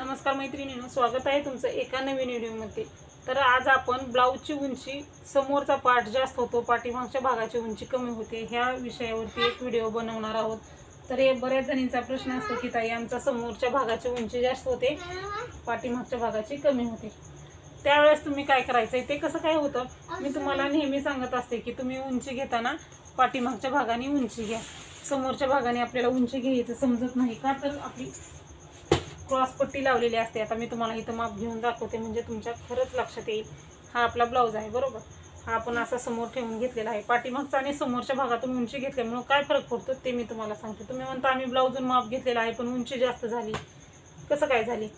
नमस्कार मैत्रिणींनो स्वागत आहे तुमचं एका नवीन व्हिडिओमध्ये. तर आज आपण ब्लाऊजची उंची समोरचा पार्ट जास्त होतो पाठीमागच्या भागाची उंची कमी होते ह्या विषयावरती एक व्हिडिओ बनवणार आहोत. तर हे बऱ्याच जणींचा प्रश्न असतो की ताई आमचा समोरच्या भागाची उंची जास्त होते पाठीमागच्या भागाची कमी होते. त्यावेळेस तुम्ही काय करायचं आहे ते कसं काय होतं? मी तुम्हाला नेहमी सांगत असते की तुम्ही उंची घेताना पाठीमागच्या भागाने उंची घ्या. समोरच्या भागाने आपल्याला उंची घ्यायचं समजत नाही का? तर आपली क्रॉस पट्टी लावलेली असते. आता मी तुम्हाला इथं माप घेऊन दाखवते म्हणजे तुमच्या खरंच लक्षात येईल. हा आपला ब्लाऊज आहे बरोबर? हा आपण असा समोर ठेवून घेतलेला आहे. पाठीमागचा आणि समोरच्या भागातून उंची घेतल्यामुळं काय फरक पडतो ते मी तुम्हाला सांगते. तुम्ही म्हणता आम्ही ब्लाऊजून माप घेतलेला आहे पण उंची जास्त झाली. कसं काय झाली?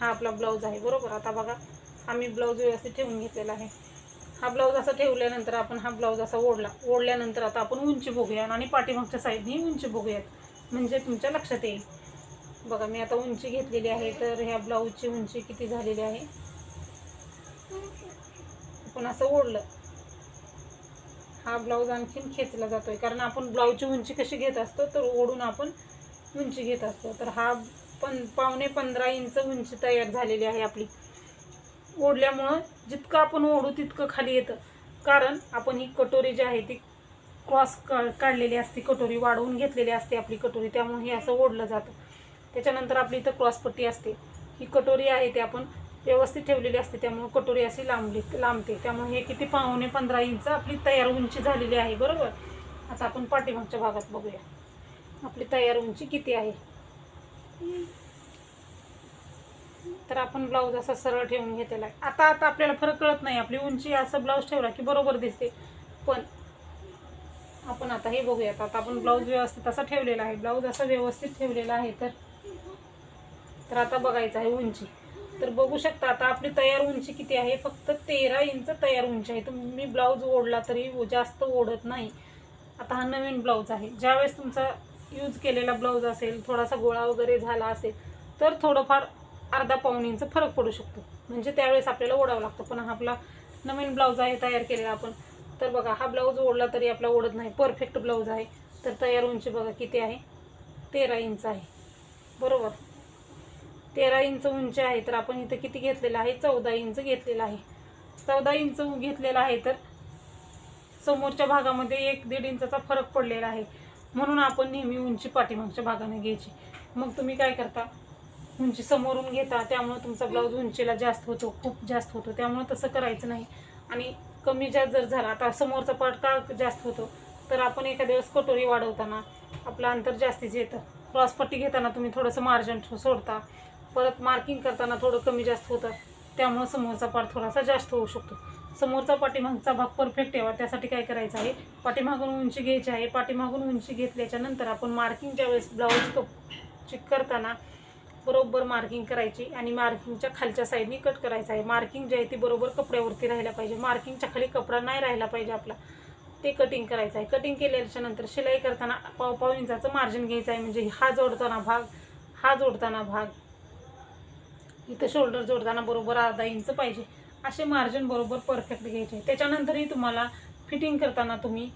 हा आपला ब्लाऊज आहे बरोबर? आता बघा आम्ही ब्लाऊज व्यवस्थित ठेवून घेतलेला आहे. हा ब्लाऊज असा ठेवल्यानंतर आपण हा ब्लाऊज असा ओढला. ओढल्यानंतर आता आपण उंची बघूया आणि पाठीमागच्या साईडनी उंची बघूयात. म्हणजे तुमच्या लक्षात येईल. बघा मी आता उंची घेतलेली आहे तर ह्या ब्लाऊजची उंची किती झालेली आहे? आपण असं ओढलं. हा ब्लाऊज आणखीन खेचला जातोय कारण आपण ब्लाऊजची उंची कशी घेत असतो तर ओढून आपण उंची घेत असतो. तर हा पण पावणे पंधरा इंच उंची तयार झालेली आहे आपली. ओढल्यामुळं जितकं आपण ओढू तितकं खाली येतं. कारण आपण ही कटोरी जी आहे ती क्रॉस का काढलेली असते कटोरी वाढवून घेतलेली असते आपली कटोरी त्यामुळे हे असं ओढलं जातं. त्याच्यानंतर आपली इथं क्रॉसपट्टी असते. ही कटोरी आहे ती आपण व्यवस्थित ठेवलेली असते त्यामुळे कटोरी अशी लांबली लांबते. त्यामुळे हे किती पाहुणे पंधरा इंच आपली तयार उंची झालेली आहे बरोबर? आता आपण पाठीमागच्या भागात बघूया. आपली तयार उंची किती आहे? तर आपण ब्लाऊज असा सरळ ठेवून घेतलेला आहे. आता आता आपल्याला फरक कळत नाही. आपली उंची असं ब्लाऊज ठेवला की बरोबर दिसते. पण आपण आता हे बघूयात. आता आपण ब्लाऊज व्यवस्थित असा ठेवलेला आहे. ब्लाऊज असा व्यवस्थित ठेवलेला आहे तर तर आता बघायचं आहे उंची. तर बघू शकता आता आपली तयार उंची किती आहे? फक्त तेरा इंच तयार उंची आहे. तुम्ही ब्लाऊज ओढला तरी जास्त ओढत नाही. आता हा नवीन ब्लाऊज आहे. ज्यावेळेस तुमचा यूज केलेला ब्लाऊज असेल थोडासा गोळा वगैरे झाला असेल तर थोडंफार अर्धा पाऊन इंच फरक पडू शकतो. म्हणजे त्यावेळेस आपल्याला ओढावं लागतं. पण हा आपला नवीन ब्लाऊज आहे तयार केलेला आपण. तर बघा हा ब्लाऊज ओढला तरी आपला ओढत नाही. परफेक्ट ब्लाऊज आहे. तर तयार उंची बघा किती आहे? तेरा इंच आहे. बरोबर? तेरा इंच उंची आहे तर आपण इथं किती घेतलेलं आहे? चौदा इंच घेतलेलं आहे. चौदा इंच घेतलेला आहे तर समोरच्या भागामध्ये एक दीड इंचाचा फरक पडलेला आहे. म्हणून आपण नेहमी उंची पाठीमागच्या भागाने घ्यायची. मग तुम्ही काय करता? उंची समोरून घेता. त्यामुळे तुमचा ब्लाऊज उंचीला जास्त होतो खूप जास्त होतो. त्यामुळे तसं करायचं नाही. आणि कमी जास्त जर झाला आता समोरचा पार्ट का जास्त होतो? तर आपण एखाद्या वेळेस कटोरी वाढवताना आपलं अंतर जास्तीच येतं. क्रॉसपट्टी घेताना तुम्ही थोडंसं मार्जिन सोडता. परत मार्किंग करताना थोडं कमी जास्त होतं. त्यामुळं समोरचा पार थोडासा जास्त होऊ शकतो. समोरचा पाठीमागचा भाग परफेक्ट ठेवा त्यासाठी काय करायचं आहे? पाठीमागून उंची घ्यायची आहे. पाठीमागून उंची घेतल्याच्या नंतर आपण मार्किंगच्या वेळेस ब्लाऊज कप चेक करताना बरोबर मार्किंग करायची आणि मार्किंगच्या खालच्या साईडनी कट करायचं आहे. मार्किंग जी आहे ती बरोबर कपड्यावरती राहायला पाहिजे. मार्किंगच्या खाली कपडा नाही राहिला पाहिजे आपला. ते कटिंग करायचं आहे. कटिंग केल्याच्यानंतर शिलाई करताना पाव पाव इंचाचं मार्जिन घ्यायचं आहे. म्हणजे हा जोडताना भाग हा जोडताना भाग इथं शोल्डर जोडताना बरोबर अर्धा इंच पाहिजे. असे मार्जिन बरोबर परफेक्ट घ्यायचे. त्याच्यानंतरही तुम्हाला फिटिंग करताना तुम्ही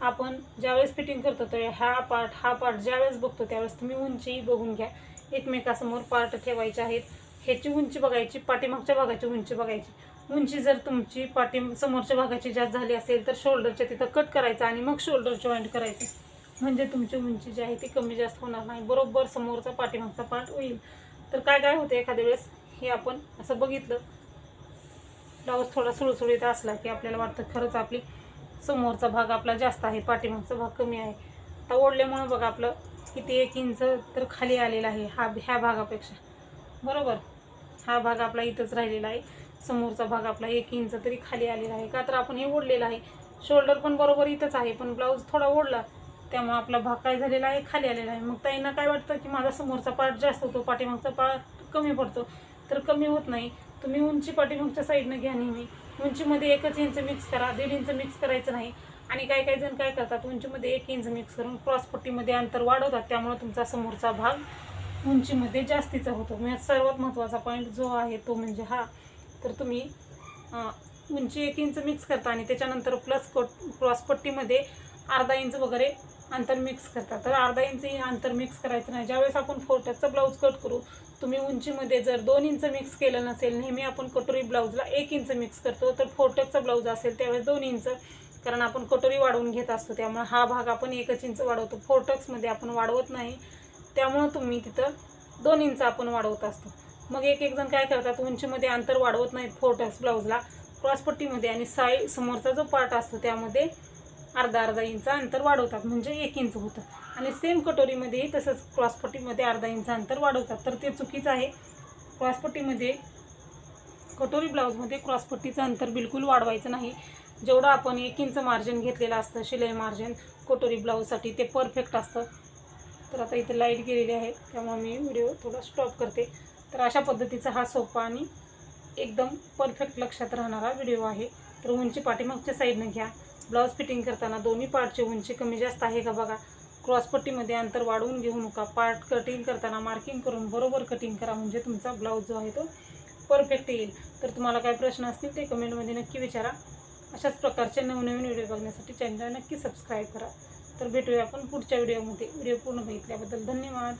आपण ज्यावेळेस फिटिंग करतो तर हा पार्ट हा पार्ट ज्यावेळेस बघतो त्यावेळेस तुम्ही उंची बघून घ्या. एकमेकासमोर पार्ट ठेवायचे आहेत. ह्याची उंची बघायची पाठीमागच्या भागाची उंची बघायची. उंची जर तुमची पाठी समोरच्या भागाची जास्त झाली असेल तर शोल्डरच्या तिथं कट करायचं आणि मग शोल्डर जॉईंट करायचं. म्हणजे तुमची उंची जी आहे ती कमी जास्त होणार नाही. बरोबर समोरचा पाठीमागचा पार्ट होईल. तर काय काय होतं एखाद्या वेळेस? हे आपण असं बघितलं. ब्लाऊज थोडा सुळसुळीत असला की आपल्याला वाटतं खरंच आपली समोरचा भाग आपला जास्त आहे पाठीमागचा भाग कमी आहे. आता ओढल्यामुळं बघा आपलं किती एक इंच तर खाली आलेला आहे हा ह्या भागापेक्षा. बरोबर? हा भाग आपला इथंच राहिलेला आहे. समोरचा भाग आपला एक इंच तरी खाली आलेला आहे. का तर आपण हे ओढलेलं आहे. शोल्डर पण बरोबर इथंच आहे पण ब्लाऊज थोडा ओढला त्यामुळे आपला भाग काय झालेला आहे खाली आलेला आहे. मग ताईंना काय वाटतं की माझा समोरचा पार्ट जास्त होतो पाठीमागचा पार्ट कमी पडतो? तर कमी होत नाही. तुम्ही उंची पाठीमागच्या साईडनं घ्या नेहमी. उंचीमध्ये एकच इंच मिक्स करा दीड इंच मिक्स करायचं नाही. आणि काही काही जण काय करतात उंचीमध्ये एक इंच मिक्स करून क्रॉसपट्टीमध्ये अंतर वाढवतात. त्यामुळे तुमचा समोरचा भाग उंचीमध्ये जास्तीचा होतो. म्हणजे सर्वात महत्त्वाचा पॉईंट जो आहे तो म्हणजे हा. तर तुम्ही उंची एक इंच मिक्स करता आणि त्याच्यानंतर प्लस कोट क्रॉसपट्टीमध्ये अर्धा इंच वगैरे अंतर मिक्स करता तर अर्धा इंच अंतर मिक्स करायचं नाही. ज्यावेळेस आपण फोटोचा ब्लाऊज कट करू तुम्ही उंचीमध्ये जर दोन इंच मिक्स केलं नसेल नेहमी आपण कटोरी ब्लाऊजला एक इंच मिक्स करतो तर फोर्टकचा ब्लाऊज असेल त्यावेळेस दोन इंच कारण आपण कटोरी वाढवून घेत असतो त्यामुळे हा भाग आपण एकच इंच वाढवतो. फोर्टक्समध्ये आपण वाढवत नाही. त्यामुळं तुम्ही तिथं दोन इंच आपण वाढवत असतो. मग एक एक जण काय करतात उंचीमध्ये अंतर वाढवत नाहीत फोर्टक्स ब्लाऊजला क्रॉसपट्टीमध्ये आणि साई समोरचा जो पार्ट असतो त्यामध्ये अर्धा अर्धा इंच अंतर वाढवतात म्हणजे एक इंच होतं. आणि सेम कटोरीमध्येही तसंच क्रॉसपट्टीमध्ये अर्धा इंच अंतर वाढवतात. तर ते चुकीचं आहे. क्रॉसपट्टीमध्ये कटोरी ब्लाऊजमध्ये क्रॉसपट्टीचं अंतर बिलकुल वाढवायचं नाही. जेवढं आपण एक इंच मार्जिन घेतलेलं असतं शिलाई मार्जिन कटोरी ब्लाऊजसाठी ते परफेक्ट असतं. तर आता इथे लाइट गेलेली आहे त्यामुळे मी व्हिडिओ थोडा स्टॉप करते. तर अशा पद्धतीचा हा सोपा आणि एकदम परफेक्ट लक्षात राहणारा व्हिडिओ आहे. तर उंची पाठीमागच्या साईडनं घ्या. ब्लाऊज फिटिंग करताना दोन्ही पार्टची उंची कमी जास्त आहे का बघा? क्रॉसपट्टीमध्ये अंतर वाढवून घेऊ नका. पार्ट कटिंग करताना मार्किंग करून बरोबर कटिंग करा म्हणजे तुमचा ब्लाऊज जो आहे तो परफेक्ट येईल. तर तुम्हाला काय प्रश्न असतील ते कमेंटमध्ये नक्की विचारा. अशाच प्रकारचे नवनवीन व्हिडिओ बघण्यासाठी चॅनलला नक्की सबस्क्राईब करा. तर भेटूया आपण पुढच्या व्हिडिओमध्ये व्हिडिओ पूर्ण बघितल्याबद्दल धन्यवाद.